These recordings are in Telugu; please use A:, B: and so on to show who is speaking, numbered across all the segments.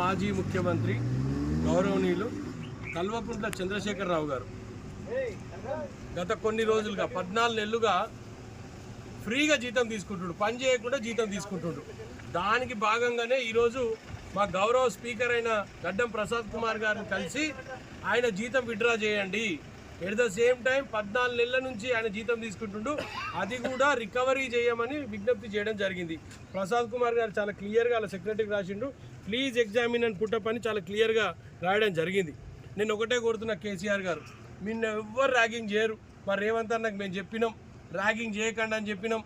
A: మాజీ ముఖ్యమంత్రి గౌరవనీయులు కల్వకుంట్ల చంద్రశేఖరరావు గారు. గత కొన్ని రోజులుగా పద్నాలుగు నెలలుగా ఫ్రీగా జీతం తీసుకుంటుండు పని చేయకుండా జీతం తీసుకుంటుండు. దానికి భాగంగానే ఈరోజు మా గౌరవ స్పీకర్ అయిన గడ్డం ప్రసాద్ కుమార్ గారిని కలిసి ఆయన జీతం విత్డ్రా చేయండి. ఎట్ ద సేమ్ టైం పద్నాలుగు నెలల నుంచి ఆయన జీతం తీసుకుంటుండు. అది కూడా రికవరీ చేయమని విజ్ఞప్తి చేయడం జరిగింది. ప్రసాద్ కుమార్ గారు చాలా క్లియర్గా వాళ్ళ సెక్రటరీకి రాసిండు. ప్లీజ్ ఎగ్జామిన్ అని పుట్టప్ అని చాలా క్లియర్గా రాయడం జరిగింది. నేను ఒకటే కోరుతున్నా కేసీఆర్ గారు నిన్న ఎవ్వరు ర్యాగింగ్ చేయరు. మరి రేవంత్ అన్నకు మేము చెప్పినాం. ర్యాగింగ్ చేయకండి అని చెప్పినాం.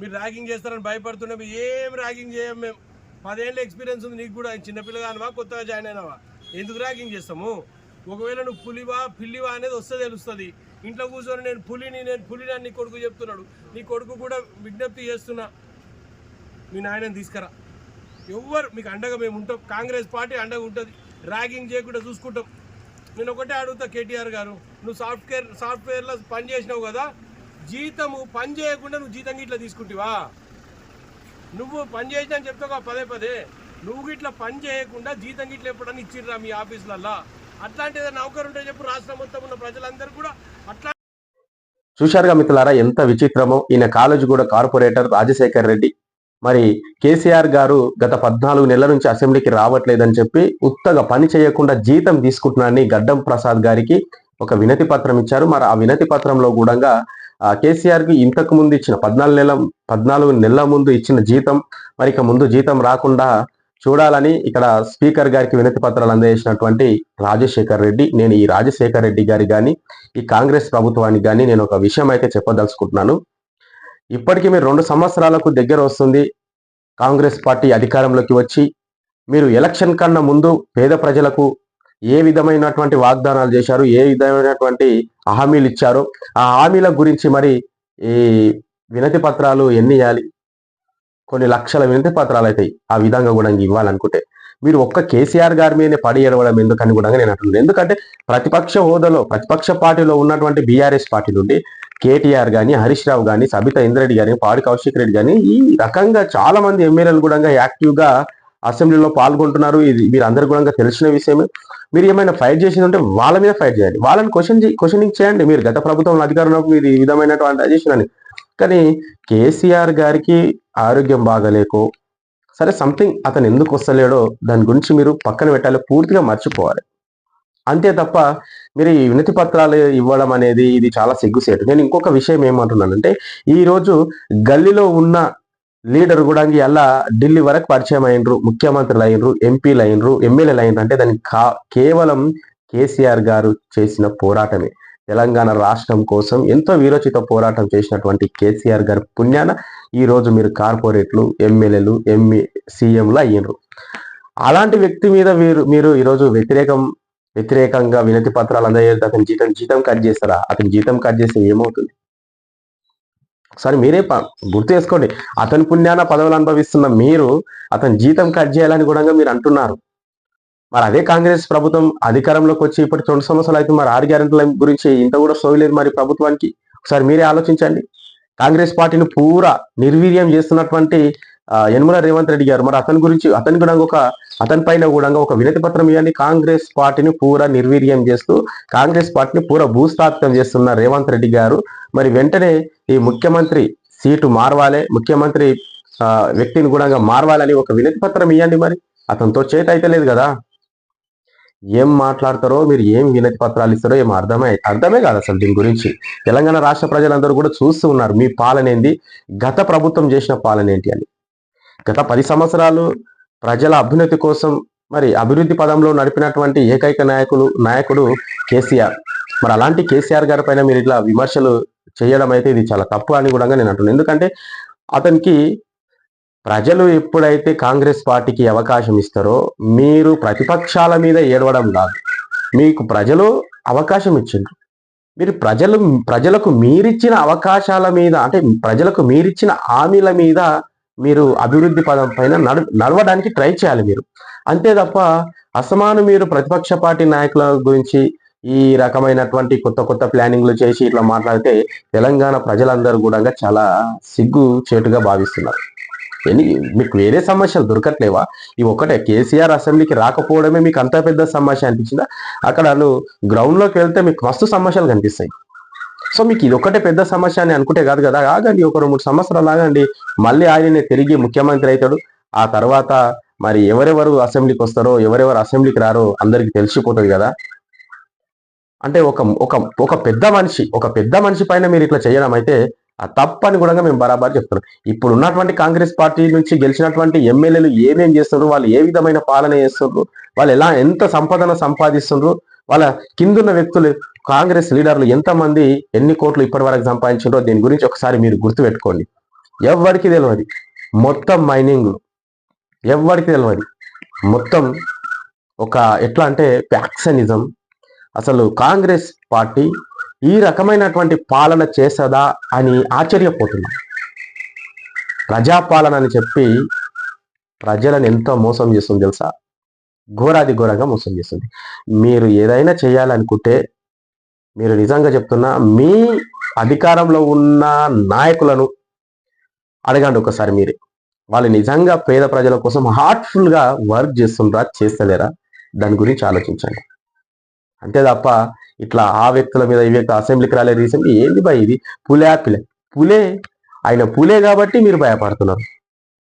A: మీరు ర్యాగింగ్ చేస్తారని భయపడుతున్నాం. ఏం ర్యాగింగ్ చేయం మేము? పదేళ్ళ ఎక్స్పీరియన్స్ ఉంది నీకు కూడా. చిన్నపిల్లగానవా కొత్తగా జాయిన్ అయినావా? ఎందుకు ర్యాగింగ్ చేస్తాము? ఒకవేళ నువ్వు పులివా పిల్లివా అనేది వస్తే తెలుస్తుంది. ఇంట్లో కూర్చొని నేను పులిని నేను పులిని అని నీ కొడుకు చెప్తున్నాడు. నీ కొడుకు కూడా విజ్ఞప్తి చేస్తున్నా. మీ నాయనని తీసుకురా. ఎవ్వరు మీకు అండగా మేము ఉంటాం. కాంగ్రెస్ పార్టీ అండగా ఉంటుంది. ర్యాగింగ్ చేయకుండా చూసుకుంటాం. నేను ఒకటే అడుగుతా కేటీఆర్ గారు నువ్వు సాఫ్ట్వేర్ సాఫ్ట్వేర్లో పని చేసినావు కదా జీతము పని చేయకుండా నువ్వు జీతం ఇట్లా తీసుకుంటావా? నువ్వు పని చేసినా అని చెప్తావు పదే పదే. నువ్వు గిట్లా పని చేయకుండా జీతం గిట్లా ఎప్పుడన్నా ఇచ్చిర్రా మీ ఆఫీసులల్లా? అట్లాంటి ఏదైనా నౌకరు ఉంటే చెప్పు రాష్ట్రం మొత్తం ఉన్న ప్రజలందరూ కూడా అట్లా
B: చూశారుగా మిత్రులారా ఎంత విచిత్రమో. ఈయన కాలేజ్ కూడా కార్పొరేటర్ రాజశేఖర్ రెడ్డి. మరి కేసీఆర్ గారు గత పద్నాలుగు నెలల నుంచి అసెంబ్లీకి రావట్లేదని చెప్పి ఉత్తగా పని చేయకుండా జీతం తీసుకుంటున్నారని గడ్డం ప్రసాద్ గారికి ఒక వినతి పత్రం ఇచ్చారు. మరి ఆ వినతి పత్రంలో కూడా కేసీఆర్కి ఇంతకు ముందు ఇచ్చిన పద్నాలుగు నెలల పద్నాలుగు నెలల ముందు ఇచ్చిన జీతం మరి ఇక ముందు జీతం రాకుండా చూడాలని ఇక్కడ స్పీకర్ గారికి వినతి పత్రాలు అందజేసినటువంటి రాజశేఖర్ రెడ్డి నేను ఈ రాజశేఖర్ రెడ్డి గారి కానీ ఈ కాంగ్రెస్ ప్రభుత్వానికి కానీ నేను ఒక విషయం అయితే చెప్పదలుచుకుంటున్నాను. ఇప్పటికీ మీరు రెండు సంవత్సరాలకు దగ్గర వస్తుంది. కాంగ్రెస్ పార్టీ అధికారంలోకి వచ్చి మీరు ఎలక్షన్ కన్నా ముందు పేద ప్రజలకు ఏ విధమైనటువంటి వాగ్దానాలు చేశారు? ఏ విధమైనటువంటి హామీలు ఇచ్చారో? ఆ హామీల గురించి మరి ఈ వినతి పత్రాలు ఎన్ని ఇవ్వాలి కొన్ని లక్షల వినతి పత్రాలు అవుతాయి ఆ విధంగా కూడా ఇవ్వాలనుకుంటే మీరు ఒక్క కేసీఆర్ గారి మీదనే పడి ఎడవడం ఎందుకని కూడా నేను అంటున్నాను. ఎందుకంటే ప్రతిపక్ష హోదాలో ప్రతిపక్ష పార్టీలో ఉన్నటువంటి బీఆర్ఎస్ పార్టీ నుండి కేటీఆర్ కానీ హరీష్ రావు కానీ సబితా ఇంద్రెడ్డి కానీ పాడి కౌశిక్ రెడ్డి కానీ ఈ రకంగా చాలా మంది ఎమ్మెల్యేలు కూడా యాక్టివ్గా అసెంబ్లీలో పాల్గొంటున్నారు. ఇది మీరు అందరు కూడా తెలిసిన విషయమే. మీరు ఏమైనా ఫైట్ చేసింది ఉంటే వాళ్ళ మీద ఫైట్ చేయాలి వాళ్ళని క్వశ్చన్ క్వశ్చనింగ్ చేయండి. మీరు గత ప్రభుత్వం అధికారంలో మీరు ఈ విధమైనటువంటి చేసినని కానీ కేసీఆర్ గారికి ఆరోగ్యం బాగలేకో సరే సంథింగ్ అతను ఎందుకు వస్తలేడో దాని గురించి మీరు పక్కన పెట్టాలి. పూర్తిగా మర్చిపోవాలి. అంతే తప్ప మీరు ఈ వినతి పత్రాలు ఇవ్వడం అనేది ఇది చాలా సిగ్గుసేటు. నేను ఇంకొక విషయం ఏమంటున్నానంటే ఈరోజు గల్లీలో ఉన్న లీడర్ కూడా ఎలా ఢిల్లీ వరకు పరిచయం అయినరు ముఖ్యమంత్రులు అయినరు ఎంపీలు అయినరు ఎమ్మెల్యేలు అయినరు అంటే దానికి కా కేవలం కేసీఆర్ గారు చేసిన పోరాటమే. తెలంగాణ రాష్ట్రం కోసం ఎంతో వీరోచిత పోరాటం చేసినటువంటి కేసీఆర్ గారి పుణ్యాన ఈ రోజు మీరు కార్పొరేట్లు ఎమ్మెల్యేలు ఎంఈ సీఎంలు అయ్యినరు అలాంటి వ్యక్తి మీద మీరు మీరు ఈరోజు వ్యతిరేకం వ్యతిరేకంగా వినతి పత్రాలు అందజేస్తే అతని జీతం జీతం కట్ చేస్తారా? అతని జీతం కట్ చేస్తే ఏమవుతుంది? ఒకసారి మీరే గుర్తు చేసుకోండి అతని పుణ్యాన పదవులు అనుభవిస్తున్న మీరు అతని జీతం కట్ చేయాలని కూడా మీరు అంటున్నారు. మరి అదే కాంగ్రెస్ ప్రభుత్వం అధికారంలోకి వచ్చి ఇప్పటి రెండు సంవత్సరాలు అయితే మరి ఆరు గ్యారెంటీల గురించి ఇంత కూడా సోయలేదు మరి ప్రభుత్వానికి. ఒకసారి మీరే ఆలోచించండి. కాంగ్రెస్ పార్టీని పూరా నిర్వీర్యం చేస్తున్నటువంటి యనుమల రేవంత్ రెడ్డి గారు. మరి అతని గురించి అతని కూడా ఒక అతని పైన కూడా ఒక వినతి పత్రం ఇవ్వండి. కాంగ్రెస్ పార్టీని పూరా నిర్వీర్యం చేస్తూ కాంగ్రెస్ పార్టీని పూరా భూస్థాపితం చేస్తున్న రేవంత్ రెడ్డి గారు. మరి వెంటనే ఈ ముఖ్యమంత్రి సీటు మార్వాలే ముఖ్యమంత్రి ఆ, వ్యక్తిని కూడా మార్వాలని ఒక వినతి పత్రం ఇవ్వండి మరి. అతనితో చేత అయితే లేదు కదా. ఏం మాట్లాడతారో మీరు ఏం వినతి పత్రాలు ఇస్తారో ఏం అర్థమే అర్థమే కాదు అసలు దీని గురించి. తెలంగాణ రాష్ట్ర ప్రజలందరూ కూడా చూస్తూ ఉన్నారు మీ పాలన ఏంది? గత ప్రభుత్వం చేసిన పాలన ఏంటి అని. గత పది సంవత్సరాలు ప్రజల అభ్యున్నతి కోసం మరి అభివృద్ధి పదంలో నడిపినటువంటి ఏకైక నాయకులు నాయకుడు కేసీఆర్. మరి అలాంటి కేసీఆర్ గారి పైన మీరు ఇట్లా విమర్శలు చేయడం అయితే ఇది చాలా తప్పు అని కూడా నేను అంటున్నాను ఎందుకంటే అతనికి ప్రజలు ఎప్పుడైతే కాంగ్రెస్ పార్టీకి అవకాశం ఇస్తారో మీరు ప్రతిపక్షాల మీద ఏడవడం కాదు. మీకు ప్రజలు అవకాశం ఇచ్చిండ్రు. మీరు ప్రజలు ప్రజలకు మీరిచ్చిన అవకాశాల మీద అంటే ప్రజలకు మీరిచ్చిన హామీల మీద మీరు అభివృద్ధి పదం పైన నడు నడవడానికి ట్రై చేయాలి మీరు. అంతే తప్ప అసమాను మీరు ప్రతిపక్ష పార్టీ నాయకుల గురించి ఈ రకమైనటువంటి కొత్త కొత్త ప్లానింగ్లు చేసి ఇట్లా మాట్లాడితే తెలంగాణ ప్రజలందరూ కూడా చాలా సిగ్గు చేటుగా భావిస్తున్నారు. ఎన్ని మీకు వేరే సమస్యలు దొరకట్లేవా? ఇవి ఒక్కటే కేసీఆర్ అసెంబ్లీకి రాకపోవడమే మీకు అంత పెద్ద సమస్య అనిపించిందా? అక్కడ నువ్వు గ్రౌండ్లోకి వెళ్తే మీకు మస్తు సమస్యలు కనిపిస్తాయి. సో మీకు ఇది ఒకటే పెద్ద సమస్య అని అనుకుంటే కాదు కదా. ఆగండి ఒక రెండు మూడు సంవత్సరాలు ఆగండి. మళ్ళీ ఆయననే తిరిగి ముఖ్యమంత్రి అవుతాడు. ఆ తర్వాత మరి ఎవరెవరు అసెంబ్లీకి వస్తారో ఎవరెవరు అసెంబ్లీకి రారో అందరికి తెలిసిపోతుంది కదా. అంటే ఒక ఒక ఒక పెద్ద మనిషి ఒక పెద్ద మనిషి పైన మీరు ఇట్లా చేయడం అయితే ఆ తప్పని కూడా మేము బరాబర్ చెప్తున్నాం. ఇప్పుడు ఉన్నటువంటి కాంగ్రెస్ పార్టీ నుంచి గెలిచినటువంటి ఎమ్మెల్యేలు ఏమేం చేస్తున్నారు వాళ్ళు ఏ విధమైన పాలన చేస్తున్నారు వాళ్ళు ఎలా ఎంత సంపదన సంపాదిస్తున్నారు వాళ్ళ కిందున్న వ్యక్తులు కాంగ్రెస్ లీడర్లు ఎంతమంది ఎన్ని కోట్లు ఇప్పటి వరకు సంపాదించారో దీని గురించి ఒకసారి మీరు గుర్తుపెట్టుకోండి. ఎవరికి తెలియదు మొత్తం మైనింగ్. ఎవరికి తెలియదు మొత్తం ఒక ఎట్లా అంటే ప్యాక్సనిజం. అసలు కాంగ్రెస్ పార్టీ ఈ రకమైనటువంటి పాలన చేసదా అని ఆశ్చర్యపోతున్నాం. ప్రజాపాలన అని చెప్పి ప్రజలను ఎంతో మోసం చేస్తుంది తెలుసా? ఘోరాది ఘోరంగా మోసం చేస్తుంది. మీరు ఏదైనా చేయాలనుకుంటే మీరు నిజంగా చెప్తున్నా మీ అధికారంలో ఉన్న నాయకులను అడగండి ఒకసారి మీరే. వాళ్ళు నిజంగా పేద ప్రజల కోసం హార్ట్ఫుల్గా వర్క్ చేస్తుండ్రా చేస్తలేరా? దాని గురించి ఆలోచించండి. అంతే తప్ప ఇట్లా ఆ వ్యక్తుల మీద ఈ వ్యక్తి అసెంబ్లీకి రాలేదు రీసెంట్లీ. ఏంది బా ఇది? పులే పులే పులే. ఆయన పులే కాబట్టి మీరు భయపడుతున్నారు.